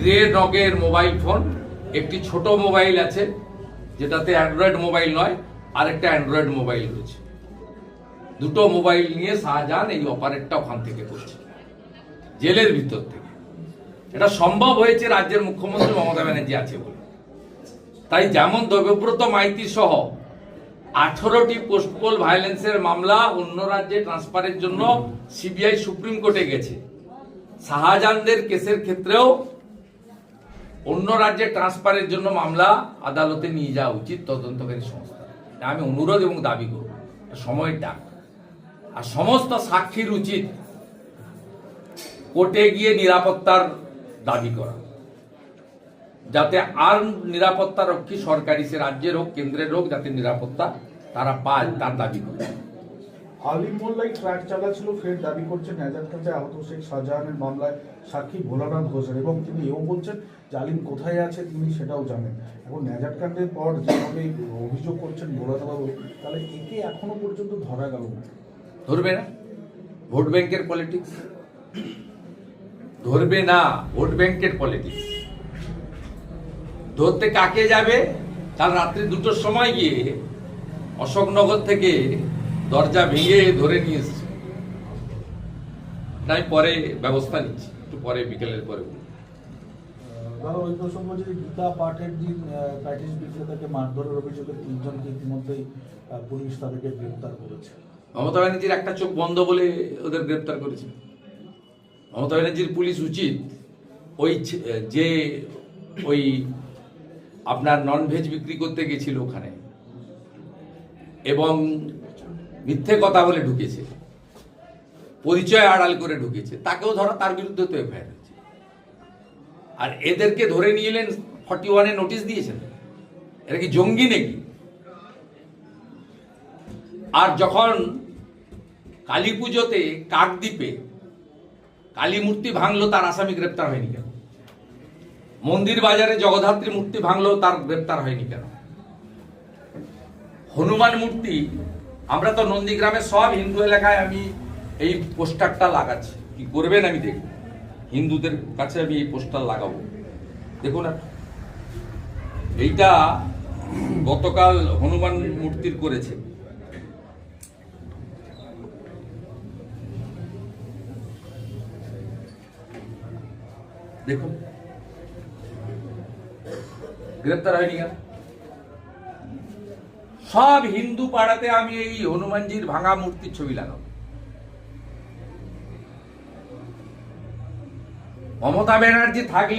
Grey রগের mobile phone একটি ছোট মোবাইল আছে, যেটাতে অ্যান্ড্রয়েড মোবাইল নয়, আরেকটা অ্যান্ড্রয়েড মোবাইল রয়েছে। দুটো মোবাইল নিয়ে শাহজাহান এই অপারেটটা ওখান থেকে করছে, জেলের ভিতর থেকে। এটা সম্ভব হয়েছে রাজ্যের মুখ্যমন্ত্রী মমতা ব্যানার্জি আছে বলে। তাই যেমন দেবব্রত মাইতি সহ আঠারোটি পোস্টপোল ভায়োলেন্সের মামলা অন্য রাজ্যে ট্রান্সফারের জন্য সিবিআই সুপ্রিম কোর্টে গেছে, শাহজাহানদের কেসের ক্ষেত্রেও অন্য রাজ্যে ট্রান্সফারের জন্য মামলা আদালতে নিয়ে যাওয়া উচিত তদন্তকারী সংস্থা। আমি অনুরোধ এবং দাবি করব। সময়ের ডাক। আর সমস্ত সাক্ষীর উচিত কোর্টে গিয়ে নিরাপত্তার দাবি করা। যাতে আর নিরাপত্তা রক্ষী সরকারি সে রাজ্যের হোক, কেন্দ্রের হোক, যাতে নিরাপত্তা তারা পায় তার দাবি করে। আলিম মোল্লাই ট্র্যাক চালাচ্ছিল, ফের দাবি করছেন নেজার কাছে আহত শেখ শাহজাহানের মামলায় সাক্ষী ভোলানাথ ঘোষের এবং তিনি এও বলছেন যে আলিম কোথায় আছে তিনি সেটাও জানেন। এখন নেজার কাণ্ডের পর যেভাবে অভিযোগ করছেন ভোলানাথবাবু, তাহলে একে এখনও পর্যন্ত ধরা গেল ধরবে না? ভোট ব্যাংকের পলিটিক্স ধরবে না ভোট ব্যাংকের পলিটিক্স ধরতে কাকে যাবে? কাল রাত্রি দুটোর সময় গিয়ে অশোকনগর থেকে দরজা ভেঙে ধরে নিয়ে এসছে। তাই পরে ব্যবস্থা নিচ্ছি একটু পরে বিকেলের পরে ধরো ওই প্রসঙ্গ যদি গীতা পাঠের দিন প্যাটিস বিক্রেতাকে মারধরের অভিযোগে তিনজনকে ইতিমধ্যেই আহ, পুলিশ তাদেরকে গ্রেপ্তার করেছে। মমতা ব্যানার্জির একটা চোখ বন্ধ বলে ওদের গ্রেপ্তার করেছে। মমতা ব্যানার্জির পুলিশ উচিত ওই যে ওই আপনার নন ভেজ বিক্রি করতে গেছিল ওখানে এবং মিথ্যে কথা বলে ঢুকেছে। পরিচয় আড়াল করে ঢুকেছে। তাকেও ধরা, তার বিরুদ্ধে তো এফআইআর হয়েছে। আর এদেরকে ধরে নিয়ে এলেন ফর্টি ওয়ানে নোটিশ দিয়েছেন? এরা কি জঙ্গি নাকি? আর যখন কালী পুজোতে কাকদ্বীপে কালী মূর্তি ভাঙলো, তার আসামি গ্রেপ্তার হয়নি কেন? মন্দির বাজারে জগদ্ধাত্রী মূর্তি ভাঙলো, তার গ্রেপ্তার হয়নি কেন? হনুমান মূর্তি আমরা তো নন্দীগ্রামের সব হিন্দু এলাকায় আমি এই পোস্টারটা লাগাচ্ছি। কি করবেন আমি দেখব। হিন্দুদের কাছে আমি এই পোস্টার লাগাবো। দেখুন এইটা গতকাল হনুমান মূর্তির করেছে। দেখুন। গ্রেপ্তার হয়নি কেন? সব হিন্দু পাড়াতে আমি এই হনুমানজির ভাঙা মূর্তির ছবি লাগাবো। মমতা ব্যানার্জি থাকলে